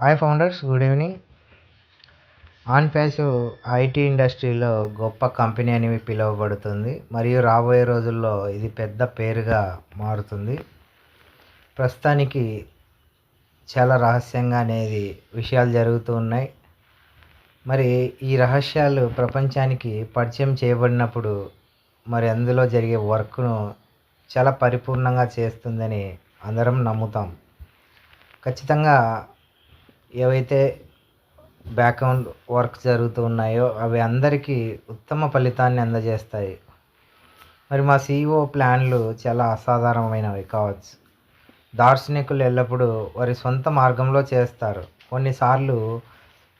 Hi founders good evening on IT ఇండస్ట్రీలో గొప్ప company అని పిలువబడుతుంది. మరియు రాబోయే రోజుల్లో ఇది పెద్ద పేరుగా మారుతుంది. ప్రస్తుతానికి చాలా రహస్యంగా అనేది విషయాలు జరుగుతూ ఉన్నాయి. మరి ఈ రహస్యాలు ప్రపంచానికి పరిచయం చేయబడినప్పుడు మరి అందులో జరిగే వర్క్ను చాలా పరిపూర్ణంగా చేస్తుందని అందరం నమ్ముతాం. ఖచ్చితంగా ఏవైతే బ్యాక్గ్రౌండ్ వర్క్ జరుగుతూ ఉన్నాయో అవి అందరికీ ఉత్తమ ఫలితాన్ని అందజేస్తాయి. మరి మా సీఈఓ ప్లాన్లు చాలా అసాధారణమైనవి కావచ్చు. దార్శనికులు ఎల్లప్పుడూ వారి సొంత మార్గంలో చేస్తారు. కొన్నిసార్లు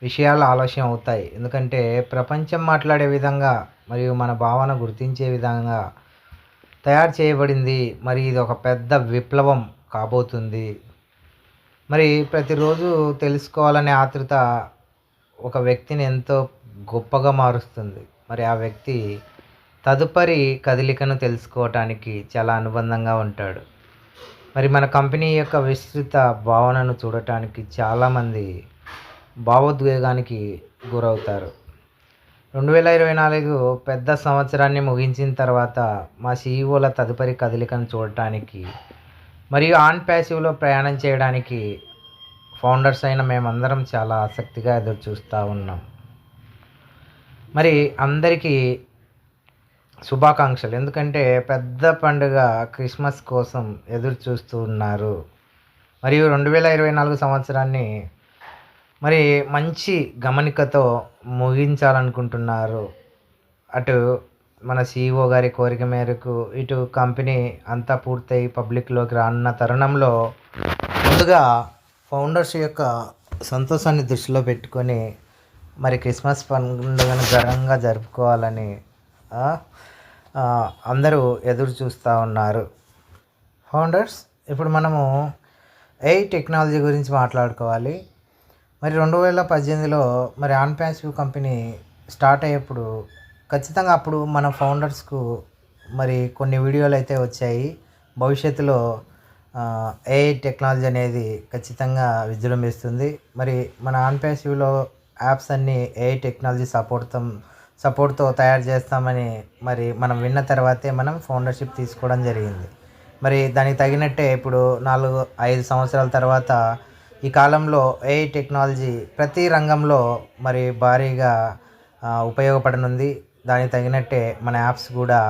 విషయాలు ఆలస్యం అవుతాయి. ఎందుకంటే ప్రపంచం మాట్లాడే విధంగా మరియు మన భావన గుర్తించే విధంగా తయారు చేయబడింది. మరి ఇది ఒక పెద్ద విప్లవం కాబోతుంది. మరి ప్రతిరోజు తెలుసుకోవాలనే ఆతృత ఒక వ్యక్తిని ఎంతో గొప్పగా మారుస్తుంది. మరి ఆ వ్యక్తి తదుపరి కదలికను తెలుసుకోవటానికి చాలా అనుబంధంగా ఉంటాడు. మరి మన కంపెనీ యొక్క విస్తృత భావనను చూడటానికి చాలామంది భావోద్వేగానికి గురవుతారు. రెండు వేల ఇరవై నాలుగు పెద్ద సంవత్సరాన్ని ముగించిన తర్వాత మా సీఈఓల తదుపరి కదలికను చూడటానికి మరియు ఆన్ ప్యాసివ్లో ప్రయాణం చేయడానికి ఫౌండర్స్ అయిన మేమందరం చాలా ఆసక్తిగా ఎదురు చూస్తూ ఉన్నాం. మరి అందరికీ శుభాకాంక్షలు. ఎందుకంటే పెద్ద పండుగ క్రిస్మస్ కోసం ఎదురు చూస్తూ ఉన్నారు. మరియు రెండు వేల ఇరవై నాలుగు సంవత్సరాన్ని మరి మంచి గమనికతో ముగించాలనుకుంటున్నారు. అటు మన సీఈఓ గారి కోరిక మేరకు ఇటు కంపెనీ అంతా పూర్తయి పబ్లిక్లోకి రానున్న తరుణంలో ముందుగా ఫౌండర్స్ యొక్క సంతోషాన్ని దృష్టిలో పెట్టుకొని మరి క్రిస్మస్ పండుగను ఘనంగా జరుపుకోవాలని అందరూ ఎదురు చూస్తూ ఉన్నారు. ఫౌండర్స్ ఇప్పుడు మనము ఏ టెక్నాలజీ గురించి మాట్లాడుకోవాలి? మరి రెండు వేల పద్దెనిమిదిలో మరి ఆన్ ప్యాసివ్ కంపెనీ స్టార్ట్ అయ్యేప్పుడు ఖచ్చితంగా అప్పుడు మన ఫౌండర్స్కు మరి కొన్ని వీడియోలు అయితే వచ్చాయి. భవిష్యత్తులో ఏఐ టెక్నాలజీ అనేది ఖచ్చితంగా విజృంభిస్తుంది. మరి మన ఆన్పేసివ్లో యాప్స్ అన్నీ ఏఐ టెక్నాలజీ సపోర్ట్తో సపోర్ట్తో తయారు చేస్తామని మరి మనం విన్న తర్వాతే మనం ఫౌండర్షిప్ తీసుకోవడం జరిగింది. మరి దానికి తగినట్టే ఇప్పుడు నాలుగు ఐదు సంవత్సరాల తర్వాత ఈ కాలంలో ఏఐ టెక్నాలజీ ప్రతి రంగంలో మరి భారీగా ఉపయోగపడనుంది. దానికి తగినట్టే మన యాప్స్ కూడా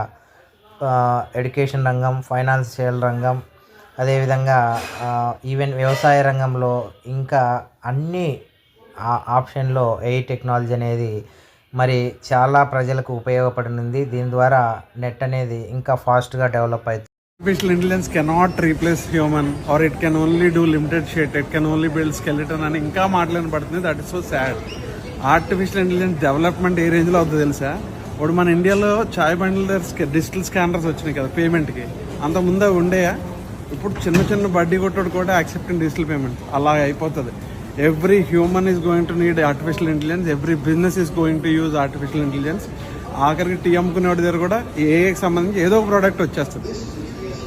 ఎడ్యుకేషన్ రంగం ఫైనాన్షియల్ రంగం అదేవిధంగా ఈవెన్ వ్యవసాయ రంగంలో ఇంకా అన్ని ఆప్షన్లో ఏఐ టెక్నాలజీ అనేది మరి చాలా ప్రజలకు ఉపయోగపడనుంది. దీని ద్వారా నెట్ అనేది ఇంకా ఫాస్ట్గా డెవలప్ అవుతుంది artificial intelligence cannot replace human or it can only do limited set it can only build skeleton అని ఇంకా మాట్లాడిన పడుతుంది. That is so sad artificial intelligence development ఏ రేంజ్లో అవుతుంది తెలుసా? ఇప్పుడు మన ఇండియాలో చాయ్ బండిలర్స్ డిజిటల్ స్కానర్స్ వచ్చినాయి కదా పేమెంట్కి. అంత ముందే ఉండేయా ఇప్పుడు చిన్న చిన్న బడ్డీ కొట్టడు కూడా యాక్సెప్టింగ్ డిజిటల్ పేమెంట్. అలా అయిపోతుంది. Every human is going to need artificial intelligence every business is going to use artificial intelligence ఆఖరికి టీ అమ్ముకునేవాడి దగ్గర కూడా ఏఐకి సంబంధించి ఏదో ఒక ప్రోడక్ట్ వచ్చేస్తుంది.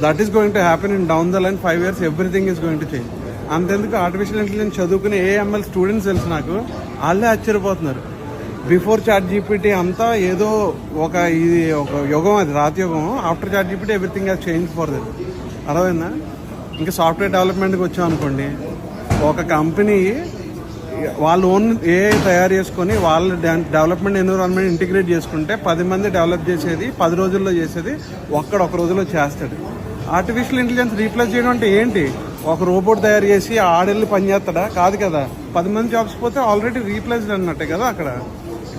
That is going to happen in down the line five years everything is going to change అంతెందుకు ఆర్టిఫిషియల్ ఇంటెలిజెన్స్ చదువుకునే ఏఎంఎల్ స్టూడెంట్స్ తెలుసు నాకు. వాళ్ళే ఆశ్చర్యపోతున్నారు. బిఫోర్ చాట్ జీపీటీ అంతా ఏదో ఒక ఇది ఒక యుగం అది రాతి యుగం. ఆఫ్టర్ చాట్ జీపీటీ ఎవ్రీథింగ్ అది చేంజ్ ఫర్ దట్ అర్థమైందా? ఇంకా సాఫ్ట్వేర్ డెవలప్మెంట్కి వచ్చాం అనుకోండి ఒక కంపెనీ వాళ్ళు ఓన్ ఏ తయారు చేసుకొని వాళ్ళ డెవలప్మెంట్ ఎన్విరాన్మెంట్ ఇంటిగ్రేట్ చేసుకుంటే పది మంది డెవలప్ చేసేది పది రోజుల్లో చేసేది ఒక్కడ ఒక రోజులో చేస్తాడు. ఆర్టిఫిషియల్ ఇంటెలిజెన్స్ రీప్లేస్ చేయడం అంటే ఏంటి? ఒక రోబోట్ తయారు చేసి ఆడెళ్ళి పని చేస్తాడా? కాదు కదా. పది మంది జాబ్స్ పోతే ఆల్రెడీ రీప్లేస్డ్ అన్నట్టే కదా అక్కడ.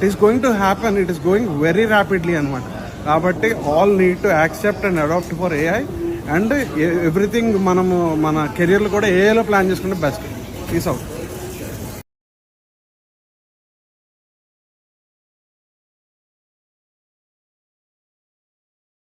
It is going to happen it is going very rapidly అనమాట కాబట్టి all need to accept and adapt for AI and everything మనము మన కెరియర్లు కూడా ఏఐలో ప్లాన్ చేసుకుంటే బెస్ట్ ఈస్ అవుట్